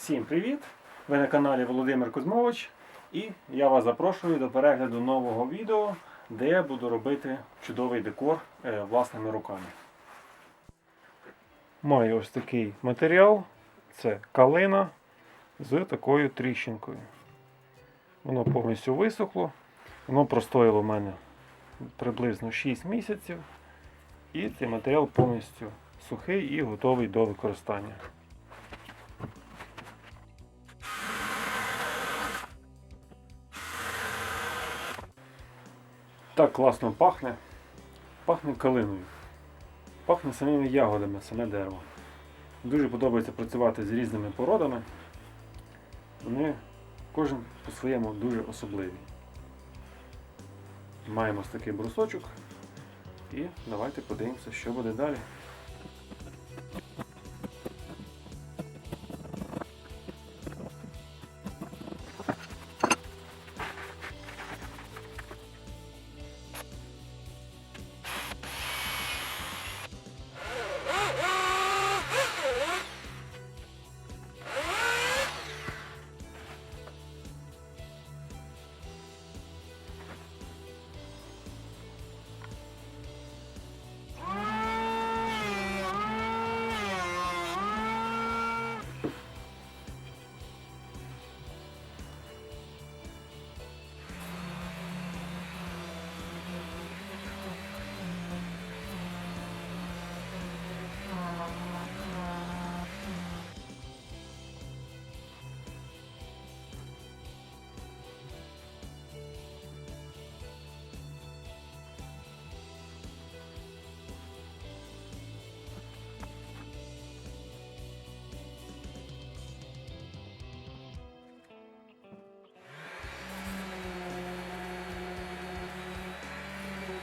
Всім привіт! Ви на каналі Володимир Кузьмович і я вас запрошую до перегляду нового відео, де я буду робити чудовий декор е, власними руками. Маю ось такий матеріал. Це калина з такою тріщинкою. Воно повністю висохло. Воно простояло в мене приблизно 6 місяців. І цей матеріал повністю сухий і готовий до використання. Так класно пахне. Пахне калиною. Пахне самими ягодами, саме дерево. Дуже подобається працювати з різними породами. Вони кожен по-своєму дуже особливі. Маємо ось такий брусочок. І давайте подивимося, що буде далі.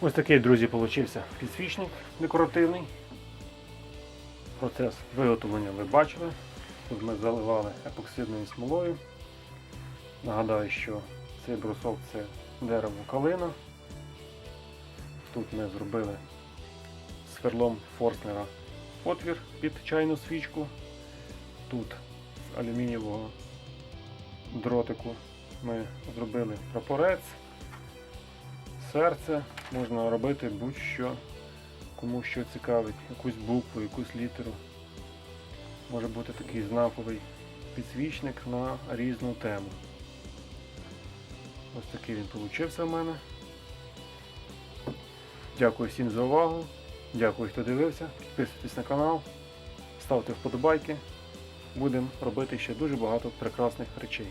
Ось такий, друзі, получився підсвічник декоративний. Процес виготовлення ви бачили. Тут ми заливали епоксидною смолою. Нагадаю, що цей брусок це дерево калина. Тут ми зробили сверлом Форстнера отвір під чайну свічку. Тут з алюмінієвого дротику ми зробили прапорець, серце. Можна робити будь-що, кому що цікавить, якусь букву, якусь літеру. Може бути такий знаковий підсвічник на різну тему. Ось такий він получився в мене. Дякую всім за увагу. Дякую, хто дивився. Підписуйтесь на канал, ставте вподобайки. Будемо робити ще дуже багато прекрасних речей.